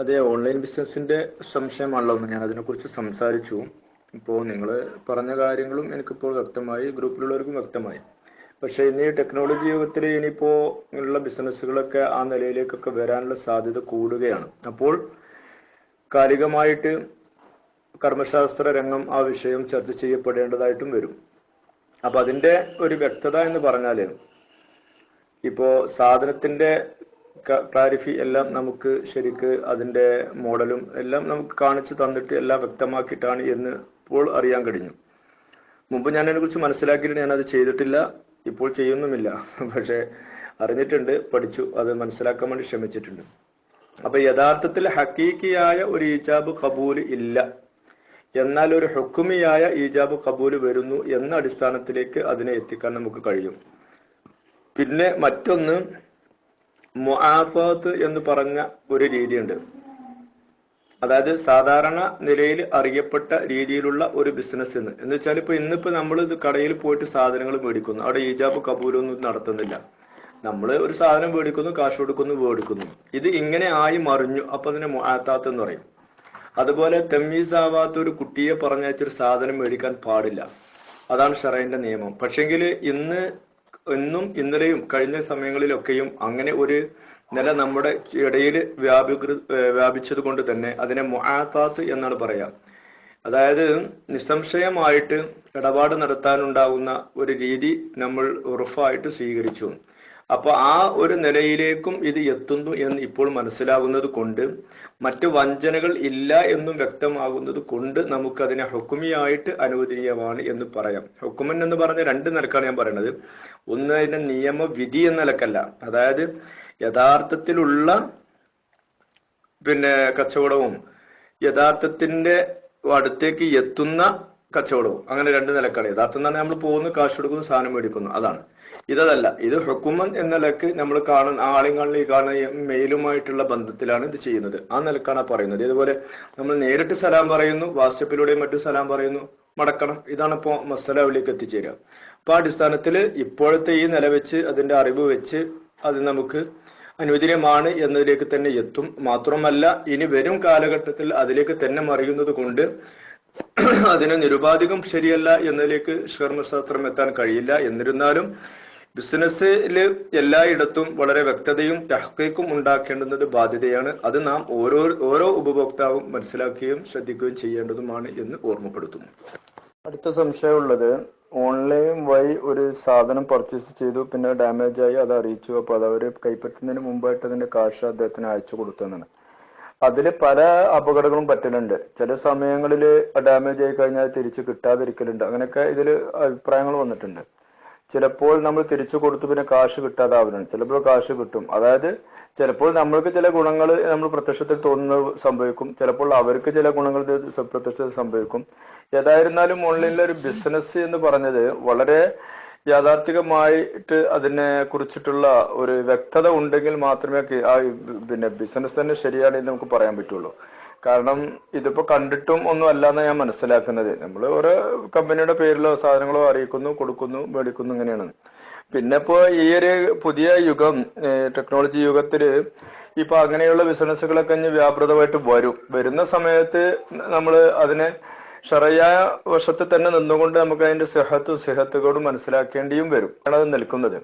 അതെ ഓൺലൈൻ ബിസിനസിന്റെ സംശയമാണല്ലോ ഞാൻ ഞാൻ അതിനെക്കുറിച്ച് സംസാരിച്ചു. ഇപ്പോൾ നിങ്ങൾ പറഞ്ഞ കാര്യങ്ങളും എനിക്കിപ്പോൾ വ്യക്തമായി ഗ്രൂപ്പിലുള്ളവർക്കും വ്യക്തമായി. പക്ഷേ ഇന്ന് ഈ ടെക്നോളജി യുഗത്തിൽ ഇനിയിപ്പോൾ ഉള്ള ബിസിനസ്സുകളൊക്കെ ആ നിലയിലേക്കൊക്കെ വരാനുള്ള സാധ്യത കൂടുകയാണ്. അപ്പോൾ കാലികമായിട്ട് കർമ്മശാസ്ത്ര രംഗം ആ വിഷയം ചർച്ച ചെയ്യപ്പെടേണ്ടതായിട്ടും വരും. അപ്പൊ അതിന്റെ ഒരു വ്യക്തത എന്ന് പറഞ്ഞാൽ ഇപ്പോ സാധനത്തിന്റെ ക്ലാരിഫി എല്ലാം നമുക്ക് ശരിക്ക് അതിന്റെ മോഡലും എല്ലാം നമുക്ക് കാണിച്ചു തന്നിട്ട് എല്ലാം വ്യക്തമാക്കിയിട്ടാണ് എന്ന് ഇപ്പോൾ അറിയാൻ കഴിഞ്ഞു. മുമ്പ് ഞാൻ അതിനെക്കുറിച്ച് മനസ്സിലാക്കിയിട്ട് ഞാൻ അത് ചെയ്തിട്ടില്ല. ഇപ്പോൾ ചെയ്യുന്നുമില്ല. പക്ഷെ അറിഞ്ഞിട്ടുണ്ട് പഠിച്ചു അത് മനസ്സിലാക്കാൻ വേണ്ടി ശ്രമിച്ചിട്ടുണ്ട്. അപ്പൊ യഥാർത്ഥത്തിൽ ഹക്കീക്കിയായ ഒരു ഈജാബ് കബൂൽ ഇല്ല. എന്നാൽ ഒരു ഹുക്കുമിയായ ഈജാബ് കബൂൽ വരുന്നു എന്ന അടിസ്ഥാനത്തിലേക്ക് അതിനെ എത്തിക്കാൻ നമുക്ക് കഴിയും. പിന്നെ മറ്റൊന്ന് മുആഫാത്ത് എന്ന് പറഞ്ഞ ഒരു രീതിയുണ്ട്. അതായത് സാധാരണ നിലയിൽ അറിയപ്പെട്ട രീതിയിലുള്ള ഒരു ബിസിനസ് എന്ന് എന്ന് വെച്ചാൽ ഇപ്പൊ ഇന്നിപ്പോ നമ്മൾ ഇത് കടയിൽ പോയിട്ട് സാധനങ്ങൾ മേടിക്കുന്നു. അവിടെ ഈജാബ് കബൂലൊന്നും നടത്തുന്നില്ല. നമ്മൾ ഒരു സാധനം മേടിക്കുന്നു കാശ് കൊടുക്കുന്നു മേടിക്കുന്നു ഇത് ഇങ്ങനെ ആയി മറിഞ്ഞു. അപ്പൊ അതിനെ മുആത്താത്ത് എന്ന് പറയും. അതുപോലെ തെമ്മീസ് ആവാത്ത ഒരു കുട്ടിയെ പറഞ്ഞയച്ചൊരു സാധനം മേടിക്കാൻ പാടില്ല. അതാണ് ഷറൈന്റെ നിയമം. പക്ഷെങ്കിൽ ഇന്ന് ഇന്നും ഇന്നലെയും കഴിഞ്ഞ സമയങ്ങളിലൊക്കെയും അങ്ങനെ ഒരു നില നമ്മുടെ ഇടയിൽ വ്യാപികൃ വ്യാപിച്ചത് കൊണ്ട് തന്നെ അതിനെ മൊഹാത്താത്ത് എന്നാണ് പറയാ. അതായത് നിസ്സംശയമായിട്ട് ഇടപാട് നടത്താനുണ്ടാകുന്ന ഒരു രീതി നമ്മൾ ഉറപ്പായിട്ട് സ്വീകരിച്ചു. അപ്പൊ ആ ഒരു നിലയിലേക്കും ഇത് എത്തുന്നു എന്ന് ഇപ്പോൾ മനസ്സിലാകുന്നത് കൊണ്ട് മറ്റു വഞ്ചനകൾ ഇല്ല എന്നും വ്യക്തമാകുന്നത് കൊണ്ട് നമുക്കതിനെ ഹുക്കുമിയായിട്ട് അനുവദനീയമാണ് എന്ന് പറയാം. ഹുക്കുമൻ എന്ന് പറഞ്ഞ രണ്ട് നിലക്കാണ് ഞാൻ പറയുന്നത് ഒന്ന് അതിന്റെ നിയമവിധി എന്ന നിലക്കല്ല. അതായത് യഥാർത്ഥത്തിലുള്ള പിന്നെ കച്ചവടവും യഥാർത്ഥത്തിന്റെ അടുത്തേക്ക് എത്തുന്ന കച്ചവടവും അങ്ങനെ രണ്ട് നിലക്കാണ്. യഥാർത്ഥം എന്ന് പറഞ്ഞാൽ നമ്മൾ പോകുന്നു കാശ് കൊടുക്കുന്നു സാധനം മേടിക്കുന്നു. അതാണ്. ഇതല്ല ഇത് ഹുക്കുമൻ എന്ന നിലയ്ക്ക് നമ്മൾ കാണുന്ന ആളുകളിൽ ഈ കാണുന്ന മെയിലുമായിട്ടുള്ള ബന്ധത്തിലാണ് ഇത് ചെയ്യുന്നത്. ആ നിലക്കാണ് പറയുന്നത്. ഇതുപോലെ നമ്മൾ നേരിട്ട് സലാം പറയുന്നു വാട്സപ്പിലൂടെയും മറ്റും സലാം പറയുന്നു മടക്കണം. ഇതാണ് ഇപ്പോൾ മസലാവിലേക്ക് എത്തിച്ചേരുക. അപ്പൊ അടിസ്ഥാനത്തിൽ ഇപ്പോഴത്തെ ഈ നില വെച്ച് അതിന്റെ അറിവ് വെച്ച് അത് നമുക്ക് അനുവദനീയമാണ് എന്നതിലേക്ക് തന്നെ എത്തും. മാത്രമല്ല ഇനി വരും കാലഘട്ടത്തിൽ അതിലേക്ക് തന്നെ മറിയുന്നത് കൊണ്ട് അതിന് നിരുപാധികം ശരിയല്ല എന്നതിലേക്ക് ഷർമ്മശാസ്ത്രം എത്താൻ കഴിയില്ല. എന്നിരുന്നാലും ബിസിനസ്സിൽ എല്ലായിടത്തും വളരെ വ്യക്തതയും തഹക്കീക്കും ഉണ്ടാക്കേണ്ടുന്നത് ബാധ്യതയാണ്. അത് നാം ഓരോ ഓരോ ഉപഭോക്താവും മനസ്സിലാക്കുകയും ശ്രദ്ധിക്കുകയും ചെയ്യേണ്ടതുമാണ് എന്ന് ഓർമ്മപ്പെടുത്തുന്നു. അടുത്ത സംശയമുള്ളത് ഓൺലൈൻ വഴി ഒരു സാധനം പർച്ചേസ് ചെയ്തു പിന്നെ ഡാമേജ് ആയി അത് അറിയിച്ചു. അപ്പൊ അത് അവർ കൈപ്പറ്റുന്നതിന് മുമ്പായിട്ട് അതിന്റെ കാശ് അദ്ദേഹത്തിന് അയച്ചു കൊടുത്തെന്നാണ് അതിൽ പല അപകടങ്ങളും പറ്റലുണ്ട്. ചില സമയങ്ങളിൽ ഡാമേജ് ആയി കഴിഞ്ഞാൽ തിരിച്ച് കിട്ടാതിരിക്കലുണ്ട്. അങ്ങനെയൊക്കെ ഇതിൽ അഭിപ്രായങ്ങൾ വന്നിട്ടുണ്ട്. ചിലപ്പോൾ നമ്മൾ തിരിച്ചു കൊടുത്തു പിന്നെ കാശ് കിട്ടാതാവുന്നുണ്ട്. ചിലപ്പോൾ കാശ് കിട്ടും. അതായത് ചിലപ്പോൾ നമ്മൾക്ക് ചില ഗുണങ്ങൾ നമ്മൾ പ്രത്യക്ഷത്തിൽ തോന്നുന്നത് സംഭവിക്കും. ചിലപ്പോൾ അവർക്ക് ചില ഗുണങ്ങൾ പ്രത്യക്ഷത്തിൽ സംഭവിക്കും. ഏതായിരുന്നാലും ഓൺലൈനിലെ ഒരു ബിസിനസ് എന്ന് പറഞ്ഞത് വളരെ യാഥാർത്ഥികമായിട്ട് അതിനെ കുറിച്ചിട്ടുള്ള ഒരു വ്യക്തത ഉണ്ടെങ്കിൽ മാത്രമേ ആ പിന്നെ ബിസിനസ് തന്നെ ശരിയാണ് എന്ന് നമുക്ക് പറയാൻ പറ്റുള്ളൂ. കാരണം ഇതിപ്പോ കണ്ടിട്ടും ഒന്നും അല്ലാന്ന് ഞാൻ മനസ്സിലാക്കുന്നത്. നമ്മൾ ഓരോ കമ്പനിയുടെ പേരിലോ സാധനങ്ങളോ അറിയിക്കുന്നു കൊടുക്കുന്നു മേടിക്കുന്നു ഇങ്ങനെയാണ്. പിന്നെ ഇപ്പോ ഈ ഒരു പുതിയ യുഗം ടെക്നോളജി യുഗത്തിൽ ഇപ്പൊ അങ്ങനെയുള്ള ബിസിനസ്സുകളൊക്കെ ഇനി വ്യാപൃതമായിട്ട് വരും. വരുന്ന സമയത്ത് നമ്മൾ അതിനെ ഷറയായ വശത്ത് തന്നെ നിന്നുകൊണ്ട് നമുക്ക് അതിന്റെ സിഹത്തും സിഹത്തുകളും മനസ്സിലാക്കേണ്ടിയും വരും. അത് നിൽക്കുന്നത്.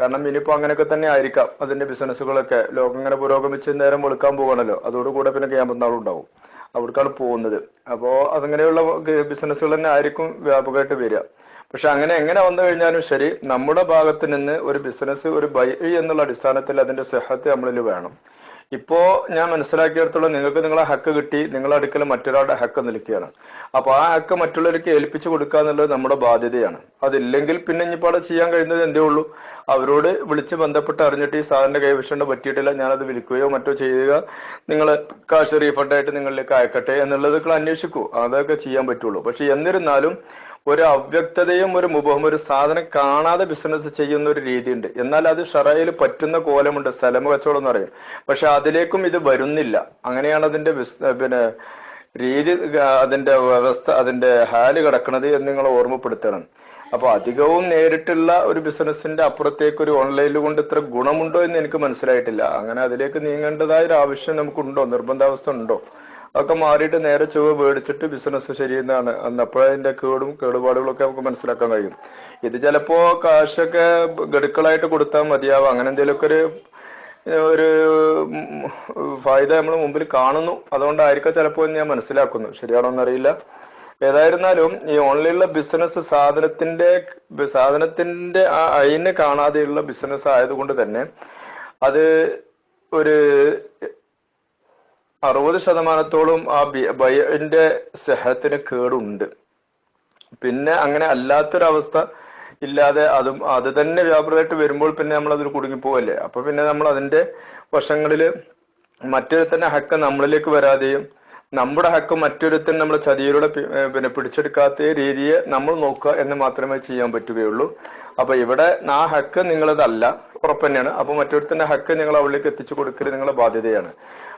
കാരണം ഇനിയിപ്പോ അങ്ങനെയൊക്കെ തന്നെ ആയിരിക്കാം. അതിന്റെ ബിസിനസ്സുകളൊക്കെ ലോകം ഇങ്ങനെ പുരോഗമിച്ച് നേരം വെളുക്കാൻ പോകണല്ലോ അതോടുകൂടെ പിന്നെ ക്യാമ്പ് ഉണ്ടാവും. അവിടേക്കാണ് പോകുന്നത്. അപ്പോ അതങ്ങനെയുള്ള ബിസിനസ്സുകൾ തന്നെ ആയിരിക്കും വ്യാപകമായിട്ട് വരിക. പക്ഷെ അങ്ങനെ എങ്ങനെ വന്നു കഴിഞ്ഞാലും ശരി നമ്മുടെ ഭാഗത്ത് നിന്ന് ഒരു ബിസിനസ് ഒരു ബൈ എന്നുള്ള അടിസ്ഥാനത്തിൽ അതിന്റെ സെഹത്ത് നമ്മളിൽ വേണം. ഇപ്പോ ഞാൻ മനസ്സിലാക്കിയെടുത്തോളം നിങ്ങൾക്ക് നിങ്ങളെ ഹക്ക് കിട്ടി നിങ്ങളുടെ അടുക്കൽ മറ്റൊരാളുടെ ഹക്ക് നിൽക്കുകയാണ്. അപ്പൊ ആ ഹക്ക് മറ്റുള്ളവർക്ക് ഏൽപ്പിച്ചു കൊടുക്കുക എന്നുള്ളത് നമ്മുടെ ബാധ്യതയാണ്. അതില്ലെങ്കിൽ പിന്നെ ഇനിയിപ്പോൾ ചെയ്യാൻ കഴിയുന്നത് എന്തേ ഉള്ളൂ? അവരോട് വിളിച്ച് ബന്ധപ്പെട്ട് അറിഞ്ഞിട്ട് ഈ സാറിന്റെ കൈവശേണ്ട പറ്റിയിട്ടില്ല ഞാനത് വിൽക്കുകയോ മറ്റോ ചെയ്യുക നിങ്ങൾ കാശ് റീഫണ്ട് ആയിട്ട് നിങ്ങളിലേക്ക് അയക്കട്ടെ എന്നുള്ളതൊക്കെ അന്വേഷിക്കൂ. അതൊക്കെ ചെയ്യാൻ പറ്റുള്ളൂ. പക്ഷെ എന്നിരുന്നാലും ഒരു അവ്യക്തതയും ഒരു മുഖവും ഒരു സാധനം കാണാതെ ബിസിനസ് ചെയ്യുന്ന ഒരു രീതിയുണ്ട്. എന്നാൽ അത് ഷറയിൽ പറ്റുന്ന കോലമുണ്ട്. സ്ഥലം കച്ചവടം എന്ന് പറയും. പക്ഷെ അതിലേക്കും ഇത് വരുന്നില്ല. അങ്ങനെയാണ് അതിന്റെ പിന്നെ രീതി അതിന്റെ വ്യവസ്ഥ അതിന്റെ ഹാൽ കിടക്കുന്നത് എന്ന് നിങ്ങൾ ഓർമ്മപ്പെടുത്തണം. അപ്പൊ അധികവും നേരിട്ടുള്ള ഒരു ബിസിനസിന്റെ അപ്പുറത്തേക്ക് ഒരു ഓൺലൈനിൽ കൊണ്ട് ഇത്ര ഗുണമുണ്ടോ എന്ന് എനിക്ക് മനസ്സിലായിട്ടില്ല. അങ്ങനെ അതിലേക്ക് നീങ്ങേണ്ടതായ ഒരു ആവശ്യം നമുക്കുണ്ടോ? നിർബന്ധാവസ്ഥ ഉണ്ടോ? അതൊക്കെ മാറിയിട്ട് നേരെ ചുവ മേടിച്ചിട്ട് ബിസിനസ് ശരിയെന്നാണ്. അപ്പോഴതിന്റെ കേടും കേടുപാടുകളൊക്കെ നമുക്ക് മനസ്സിലാക്കാൻ കഴിയും. ഇത് ചിലപ്പോ കാശൊക്കെ ഗഡുക്കളായിട്ട് കൊടുത്താൽ മതിയാവും. അങ്ങനെ എന്തെങ്കിലുമൊക്കെ ഒരു ഒരു ഫായ്ദ നമ്മൾ മുമ്പിൽ കാണുന്നു. അതുകൊണ്ടായിരിക്കും ചിലപ്പോൾ ഞാൻ മനസ്സിലാക്കുന്നു. ശരിയാണോ എന്നറിയില്ല ഏതായിരുന്നാലും ഈ ഓൺലൈനിലുള്ള ബിസിനസ് സാധനത്തിന്റെ സാധനത്തിന്റെ ആ അയിന് കാണാതെയുള്ള ബിസിനസ് ആയതുകൊണ്ട് തന്നെ അത് ഒരു അറുപത് ശതമാനത്തോളം ആ ബയന്റെ സെഹത്തിന് കേടുണ്ട്. പിന്നെ അങ്ങനെ അല്ലാത്തൊരവസ്ഥ ഇല്ലാതെ അതും അത് തന്നെ വ്യാപകമായിട്ട് വരുമ്പോൾ പിന്നെ നമ്മൾ അതിൽ കുടുങ്ങി പോവല്ലേ? അപ്പൊ പിന്നെ നമ്മൾ അതിന്റെ വശങ്ങളിൽ മറ്റൊരുത്തന്റെ ഹക്ക് നമ്മളിലേക്ക് വരാതെയും നമ്മുടെ ഹക്ക് മറ്റൊരുത്തൻ നമ്മൾ ചതിയിലൂടെ പിന്നെ പിടിച്ചെടുക്കാത്ത രീതിയെ നമ്മൾ നോക്കുക എന്ന് മാത്രമേ ചെയ്യാൻ പറ്റുകയുള്ളൂ. അപ്പൊ ഇവിടെ ആ ഹക്ക് നിങ്ങളതല്ല ഉറപ്പ് തന്നെയാണ്. അപ്പൊ മറ്റൊരുത്തന്റെ ഹക്ക് നിങ്ങൾ അവളിലേക്ക് എത്തിച്ചു കൊടുക്കൽ നിങ്ങളുടെ ബാധ്യതയാണ്.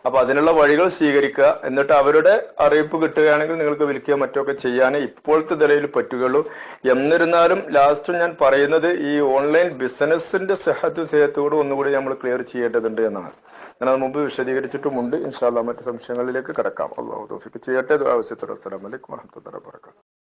അപ്പൊ അതിനുള്ള വഴികൾ സ്വീകരിക്കുക. എന്നിട്ട് അവരുടെ അറിയിപ്പ് കിട്ടുകയാണെങ്കിൽ നിങ്ങൾക്ക് വിൽക്കുകയോ മറ്റൊക്കെ ചെയ്യാനേ ഇപ്പോഴത്തെ നിലയിൽ പറ്റുകയുള്ളൂ. എന്നിരുന്നാലും ലാസ്റ്റ് ഞാൻ പറയുന്നത് ഈ ഓൺലൈൻ ബിസിനസിന്റെ സെഹത്തും സേഹത്തോട് ഒന്നുകൂടി നമ്മൾ ക്ലിയർ ചെയ്യേണ്ടതുണ്ട് എന്നാണ്. ഞാൻ അത് മുമ്പ് വിശദീകരിച്ചിട്ടുമുണ്ട്. ഇൻഷാല്ല മറ്റു സംശയങ്ങളിലേക്ക് കിടക്കാം. അള്ളാഹു ചെയ്യട്ടെ. ആവശ്യത്തോടെ അസ്സലാമലൈക്കും വാഹമത്തുള്ള വർക്കാത്തു